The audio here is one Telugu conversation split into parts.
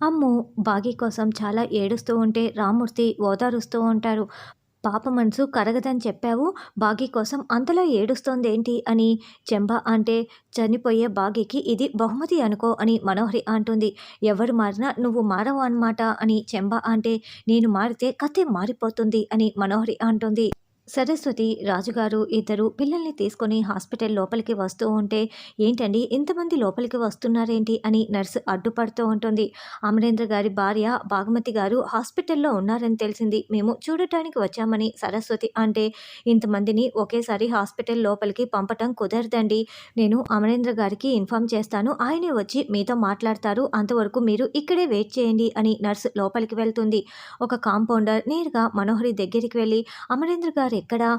అమ్ము బాగి కోసం చాలా ఏడుస్తూ ఉంటే రామ్మూర్తి ఓదారుస్తూ ఉంటారు. పాప మనసు కరగదని చెప్పావు. బాగి కోసం అంతలా ఏడుస్తోందేంటి అని చెంబ అంటే చనిపోయే బాగికి ఇది బహుమతి అనుకో అని మనోహరి అంటుంది. ఎవరు మారినా నువ్వు మారవు అన్నమాట అని చెంబ అంటే నేను మారితే కథే మారిపోతుంది అని మనోహరి అంటుంది. సరస్వతి రాజుగారు ఇద్దరు పిల్లల్ని తీసుకొని హాస్పిటల్ లోపలికి వస్తూ ఉంటే ఏంటండి ఇంతమంది లోపలికి వస్తున్నారేంటి? అని నర్సు అడ్డుపడుతూ ఉంటుంది. అమరేంద్ర గారి భార్య భాగమతి గారు హాస్పిటల్లో ఉన్నారని తెలిసింది. మేము చూడటానికి వచ్చామని సరస్వతి అంటే ఇంతమందిని ఒకేసారి హాస్పిటల్ లోపలికి పంపటం కుదరదండి. నేను అమరేంద్ర గారికి ఇన్ఫామ్ చేస్తాను. ఆయనే వచ్చి మీతో మాట్లాడతారు. అంతవరకు మీరు ఇక్కడే వెయిట్ చేయండి అని నర్సు లోపలికి వెళ్తుంది. ఒక కాంపౌండర్ నేరుగా మనోహరి దగ్గరికి వెళ్ళి అమరేంద్ర గారు ఎక్కడా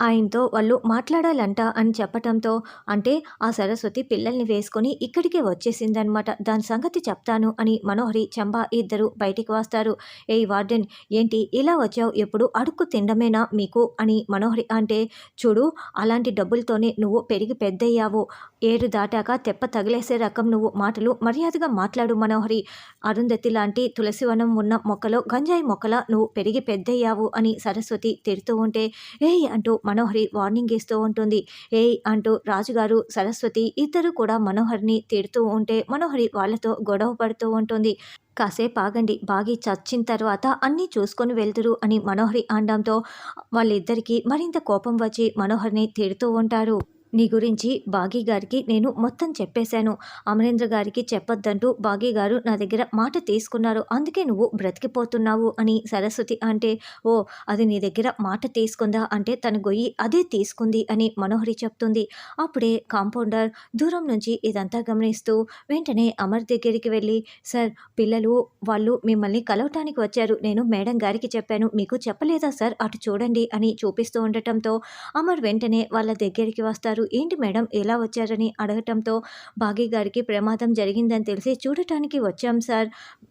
ఆయనతో వాళ్ళు మాట్లాడాలంట అని చెప్పటంతో అంటే ఆ సరస్వతి పిల్లల్ని వేసుకొని ఇక్కడికే వచ్చేసిందనమాట దాని సంగతి చెప్తాను అని మనోహరి చంబా ఇద్దరు బయటికి వస్తారు. ఏ వార్డెన్ ఏంటి ఇలా వచ్చావు? ఎప్పుడు అడుక్కు తినడమేనా మీకు? అని మనోహరి అంటే చూడు అలాంటి డబ్బులతోనే నువ్వు పెరిగి పెద్దయ్యావు. ఏరు దాటాక తెప్ప తగిలేసే రకం నువ్వు మాటలు మర్యాదగా మాట్లాడు మనోహరి. అరుంధతి లాంటి తులసివనం ఉన్న మొక్కలో గంజాయి మొక్కల నువ్వు పెరిగి పెద్దయ్యావు అని సరస్వతి తిడుతూ ఉంటే ఏయ్ అంటూ మనోహరి వార్నింగ్ ఇస్తూ ఉంటుంది. ఏయ్ అంటూ రాజుగారు సరస్వతి ఇద్దరు కూడా మనోహర్ని తిడుతూ ఉంటే మనోహరి వాళ్ళతో గొడవ పడుతూ ఉంటుంది. కాసేపు ఆగండి బాగి చచ్చిన తర్వాత అన్నీ చూసుకొని వెళ్తురు అని మనోహరి అనడంతో వాళ్ళిద్దరికీ మరింత కోపం వచ్చి మనోహర్ని తిడుతూ ఉంటారు. నీ గురించి బాగీ గారికి నేను మొత్తం చెప్పేశాను. అమరేంద్ర గారికి చెప్పొద్దంటూ బాగీ గారు నా దగ్గర మాట తీసుకున్నారు. అందుకే నువ్వు బ్రతికిపోతున్నావు అని సరస్వతి అంటే ఓ అది నీ దగ్గర మాట తీసుకుందా అంటే తన గొయ్యి అదే తీసుకుంది అని మనోహరి చెప్తుంది. అప్పుడే కాంపౌండర్ దూరం నుంచి ఇదంతా గమనిస్తూ వెంటనే అమర్ దగ్గరికి వెళ్ళి సార్ పిల్లలు వాళ్ళు మిమ్మల్ని కలవటానికి వచ్చారు. నేను మేడం గారికి చెప్పాను. మీకు చెప్పలేదా సార్? అటు చూడండి అని చూపిస్తూ ఉండటంతో అమర్ వెంటనే వాళ్ళ దగ్గరికి వస్తారు. వచ్చారు ఏంటి మేడం? ఎలా వచ్చారని అడగటంతో బాగీ గారికి ప్రమాదం జరిగిందని తెలిసి చూడటానికి వచ్చాం సార్.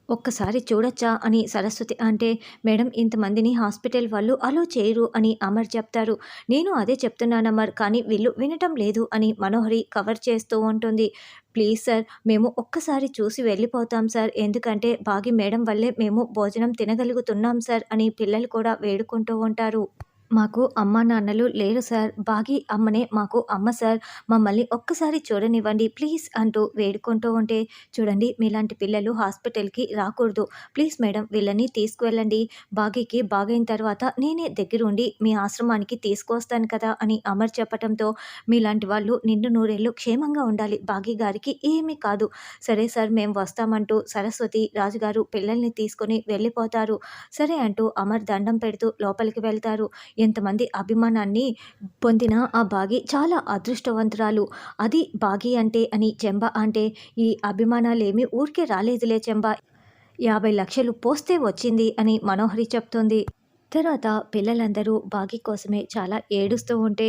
ఒక్కసారి చూడొచ్చా? అని సరస్వతి అంటే మేడం ఇంతమందిని హాస్పిటల్ వాళ్ళు అలో చేయరు అని అమర్ చెప్తారు. నేను అదే చెప్తున్నాను అమర్ కానీ వీళ్ళు వినటం లేదు అని మనోహరి కవర్ చేస్తూ ఉంటుంది. ప్లీజ్ సార్ మేము ఒక్కసారి చూసి వెళ్ళిపోతాం సార్. ఎందుకంటే బాగి మేడం వల్లే మేము భోజనం తినగలుగుతున్నాం సార్ అని పిల్లలు కూడా వేడుకుంటూ ఉంటారు. మాకు అమ్మ నాన్నలు లేరు సార్. బాగి అమ్మనే మాకు అమ్మ సార్. మమ్మల్ని ఒక్కసారి చూడనివ్వండి ప్లీజ్ అంటూ వేడుకుంటూ ఉంటే చూడండి మీలాంటి పిల్లలు హాస్పిటల్కి రాకూడదు. ప్లీజ్ మేడం వీళ్ళని తీసుకువెళ్ళండి. బాగీకి బాగైన తర్వాత నేనే దగ్గరుండి మీ ఆశ్రమానికి తీసుకొస్తాను కదా అని అమర్ చెప్పడంతో మీలాంటి వాళ్ళు నిండు నూరేళ్ళు క్షేమంగా ఉండాలి. బాగీ గారికి ఏమీ కాదు. సరే సార్ మేము వస్తామంటూ సరస్వతి రాజుగారు పిల్లల్ని తీసుకొని వెళ్ళిపోతారు. సరే అంటూ అమర్ దండం పెడుతూ లోపలికి వెళ్తారు. ఎంతమంది అభిమానాన్ని పొందిన ఆ బాగి చాలా అదృష్టవంతురాలు. అది బాగి అంటే అని చెంబ అంటే ఈ అభిమానాలేమీ ఊరికే రాలేదులే చెంబ. యాభై లక్షలు పోస్తే వచ్చింది అని మనోహరి చెప్తుంది. తర్వాత పిల్లలందరూ బాగి కోసమే చాలా ఏడుస్తూ ఉంటే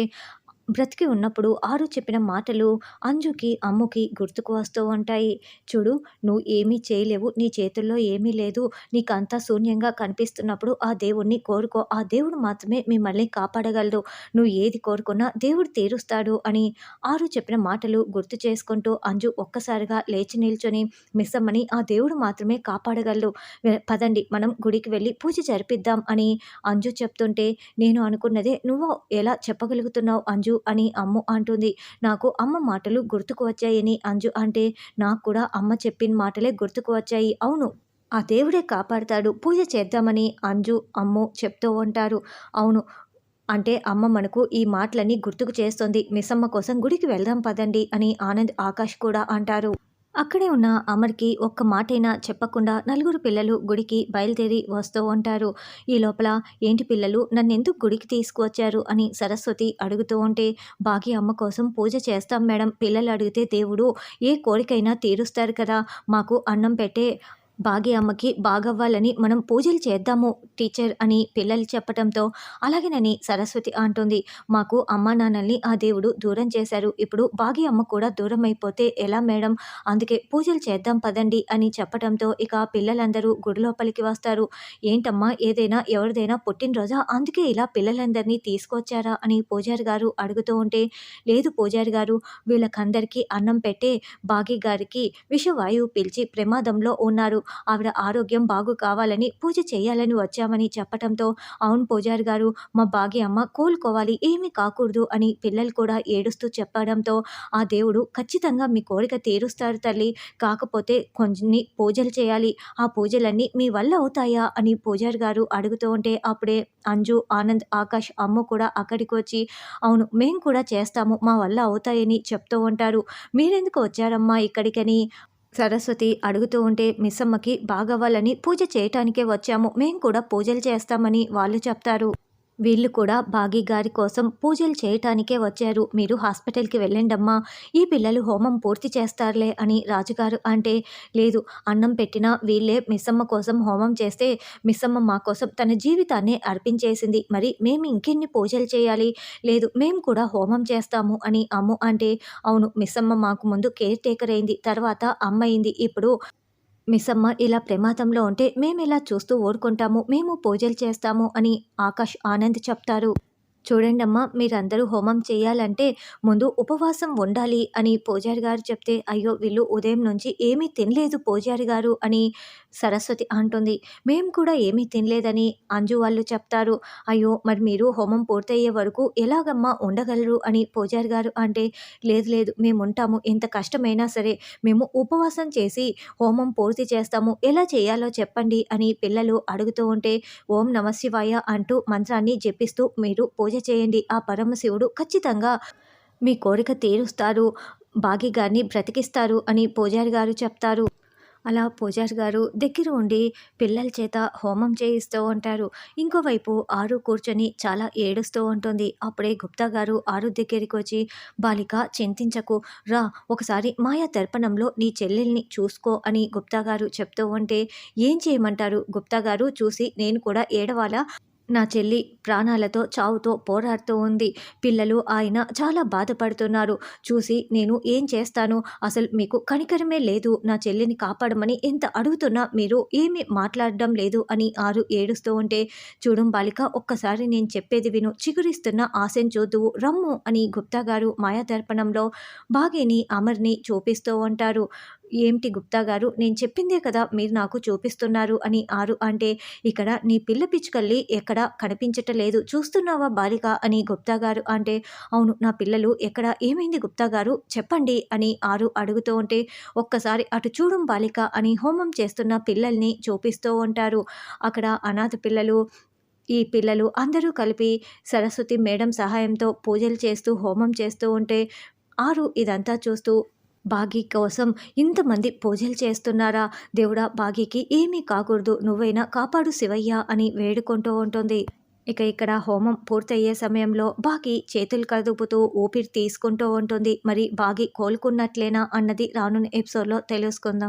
బ్రతికి ఉన్నప్పుడు ఆరు చెప్పిన మాటలు అంజుకి అమ్ముకి గుర్తుకు వస్తూ ఉంటాయి. చూడు నువ్వు ఏమీ చేయలేవు నీ చేతుల్లో ఏమీ లేదు. నీకంతా శూన్యంగా కనిపిస్తున్నప్పుడు ఆ దేవుణ్ణి కోరుకో. ఆ దేవుడు మాత్రమే మిమ్మల్ని కాపాడగలడు. నువ్వు ఏది కోరుకున్నా దేవుడు తీరుస్తాడు అని ఆరు చెప్పిన మాటలు గుర్తు చేసుకుంటూ అంజు ఒక్కసారిగా లేచి నిల్చొని మిస్సమ్మని ఆ దేవుడు మాత్రమే కాపాడగలడు. పదండి మనం గుడికి వెళ్ళి పూజ జరిపిద్దాం అని అంజు చెప్తుంటే నేను అనుకున్నదే నువ్వు ఎలా చెప్పగలుగుతున్నావు అంజు? అని అమ్ము అంటుంది. నాకు అమ్మ మాటలు గుర్తుకు వచ్చాయని అంజు అంటే నాకు కూడా అమ్మ చెప్పిన మాటలే గుర్తుకు వచ్చాయి. అవును ఆ దేవుడే కాపాడతాడు. పూజ చేద్దామని అంజు అమ్ము చెప్తూ ఉంటారు. అవును అంటే అమ్మ మనకు ఈ మాటలన్నీ గుర్తుకు చేస్తుంది. మిస్సమ్మ కోసం గుడికి వెళ్దాం పదండి అని ఆనంద్ ఆకాష్ కూడా అంటారు. అక్కడే ఉన్న అమర్కి ఒక్క మాటైనా చెప్పకుండా నలుగురు పిల్లలు గుడికి బయలుదేరి వస్తూ ఉంటారు. ఈ లోపల ఏంటి పిల్లలు నన్నెందుకు గుడికి తీసుకువచ్చారు? అని సరస్వతి అడుగుతూ ఉంటే బాగి అమ్మ కోసం పూజ చేస్తాం మేడం. పిల్లలు అడిగితే దేవుడు ఏ కోరికైనా తీరుస్తారు కదా. మాకు అన్నం పెట్టే బాగి అమ్మకి బాగవ్వాలని మనం పూజలు చేద్దాము టీచర్ అని పిల్లలు చెప్పడంతో అలాగేనని సరస్వతి అంటుంది. మాకు అమ్మా నాన్నల్ని ఆ దేవుడు దూరం చేశారు. ఇప్పుడు బాగి అమ్మ కూడా దూరం అయిపోతే ఎలా మేడం? అందుకే పూజలు చేద్దాం పదండి అని చెప్పడంతో ఇక పిల్లలందరూ గుడి లోపలికి వస్తారు. ఏంటమ్మా ఏదైనా ఎవరిదైనా పుట్టినరోజా? అందుకే ఇలా పిల్లలందరినీ తీసుకొచ్చారా అని పూజారి గారు అడుగుతూ ఉంటే లేదు పూజారి గారు వీళ్ళకందరికీ అన్నం పెట్టే బాగి గారికి విషవాయువు పిలిచి ప్రమాదంలో ఉన్నారు. ఆవిడ ఆరోగ్యం బాగు కావాలని పూజ చేయాలని వచ్చామని చెప్పటంతో అవును పూజారి గారు మా భాగ్య అమ్మ కోలుకోవాలి ఏమీ కాకూడదు అని పిల్లలు కూడా ఏడుస్తూ చెప్పడంతో ఆ దేవుడు ఖచ్చితంగా మీ కోరిక తీరుస్తారు తల్లి కాకపోతే కొన్ని పూజలు చేయాలి ఆ పూజలన్నీ మీ వల్ల అవుతాయా అని పూజారి గారు అడుగుతూ ఉంటే అప్పుడే అంజు ఆనంద్ ఆకాష్ అమ్మ కూడా అక్కడికి వచ్చి అవును మేము కూడా చేస్తాము మా వల్ల అవుతాయని చెప్తూ ఉంటారు మీరెందుకు వచ్చారమ్మా ఇక్కడికని? సరస్వతి అడుగుతూ ఉంటే మిస్సమ్మకి బాగవ్వాలని పూజ చేయటానికే వచ్చాము. మేం కూడా పూజలు చేస్తామని వాళ్ళు చెప్తారు. వీళ్ళు కూడా బాగి గారి కోసం పూజలు చేయటానికే వచ్చారు. మీరు హాస్పిటల్కి వెళ్ళండమ్మా. ఈ పిల్లలు హోమం పూర్తి చేస్తారులే అని రాజుగారు అంటే లేదు అన్నం పెట్టినా వీళ్ళే మిస్సమ్మ కోసం హోమం చేస్తే మిస్సమ్మ మా కోసం తన జీవితాన్ని అర్పించేసింది. మరి మేము ఇంకెన్ని పూజలు చేయాలి? లేదు మేము కూడా హోమం చేస్తాము అని అమ్ము అంటే అవును మిస్సమ్మ మాకు ముందు కేర్ టేకర్ అయింది. తర్వాత అమ్మ అయింది. ఇప్పుడు మిస్సమ్మ ఇలా ప్రమాదంలో ఉంటే మేము ఇలా చూస్తూ ఓడుకుంటాము మేము పూజలు చేస్తాము అని ఆకాష్ ఆనంద్ చెప్తారు. చూడండమ్మా మీరందరూ హోమం చేయాలంటే ముందు ఉపవాసం ఉండాలి అని పూజారి గారు చెప్తే అయ్యో వీళ్ళు ఉదయం నుంచి ఏమీ తినలేదు పూజారి గారు అని సరస్వతి అంటుంది. మేము కూడా ఏమీ తినలేదని అంజు వాళ్ళు చెప్తారు. అయ్యో మరి మీరు హోమం పూర్తయ్యే వరకు ఎలాగమ్మా ఉండగలరు? అని పూజారి గారు అంటే లేదు లేదు మేము ఉంటాము. ఎంత కష్టమైనా సరే మేము ఉపవాసం చేసి హోమం పూర్తి చేస్తాము. ఎలా చేయాలో చెప్పండి అని పిల్లలు అడుగుతూ ఉంటే ఓం నమశివాయ అంటూ మంత్రాన్ని జపిస్తూ మీరు పూజ చేయండి. ఆ పరమశివుడు ఖచ్చితంగా మీ కోరిక తీరుస్తారు. బాగి గారిని బ్రతికిస్తారు అని పూజారి గారు చెప్తారు. అలా పూజారి గారు దగ్గర ఉండి పిల్లల చేత హోమం చేయిస్తూ ఉంటారు. ఇంకోవైపు ఆరు కూర్చొని చాలా ఏడుస్తూ ఉంటుంది. అప్పుడే గుప్తా గారు ఆరు దగ్గరికి వచ్చి బాలిక చింతించకు. రా ఒకసారి మాయా దర్పణంలో నీ చెల్లెల్ని చూసుకో అని గుప్తా గారు చెప్తూ ఉంటే ఏం చేయమంటారు? గుప్తా గారు చూసి నేను కూడా ఏడవాలా? నా చెల్లి ప్రాణాలతో చావుతో పోరాడుతూ ఉంది. పిల్లలు ఆయన చాలా బాధపడుతున్నారు. చూసి నేను ఏం చేస్తాను? అసలు మీకు కనికరమే లేదు. నా చెల్లిని కాపాడమని ఎంత అడుగుతున్నా మీరు ఏమీ మాట్లాడడం లేదు అని ఆరు ఏడుస్తూ ఉంటే చూడం బాలిక ఒక్కసారి నేను చెప్పేది విను. చిగురిస్తున్న ఆశను చూద్దువు. రమ్ము అని గుప్తా గారు మాయాదర్పణంలో బాగేని అమర్ని చూపిస్తూ ఉంటారు. ఏమిటి గుప్తా గారు? నేను చెప్పిందే కదా మీరు నాకు చూపిస్తున్నారు అని ఆరు అంటే ఇక్కడ నీ పిల్ల పిచ్చుకల్లి ఎక్కడా కనిపించటలేదు చూస్తున్నావా బాలిక? అని గుప్తా గారు అంటే అవును నా పిల్లలు ఎక్కడ? ఏమైంది గుప్తా గారు? చెప్పండి అని ఆరు అడుగుతూ ఉంటే ఒక్కసారి అటు చూడం బాలిక అని హోమం చేస్తున్న పిల్లల్ని చూపిస్తూ ఉంటారు. అక్కడ అనాథ పిల్లలు ఈ పిల్లలు అందరూ కలిపి సరస్వతి మేడం సహాయంతో పూజలు చేస్తూ హోమం చేస్తూ ఉంటే ఆరు ఇదంతా చూస్తూ బాగీ కోసం ఇంతమంది పూజలు చేస్తున్నారా? దేవుడా బాగీకి ఏమీ కాకూడదు. నువ్వైనా కాపాడు శివయ్య అని వేడుకుంటూ ఉంటుంది. ఇక ఇక్కడ హోమం పూర్తయ్యే సమయంలో బాగి చేతులు కదుపుతూ ఊపిరి తీసుకుంటూ ఉంటుంది. మరి బాగి కోలుకున్నట్లేనా అన్నది రానున్న ఎపిసోడ్లో తెలుసుకుందాం.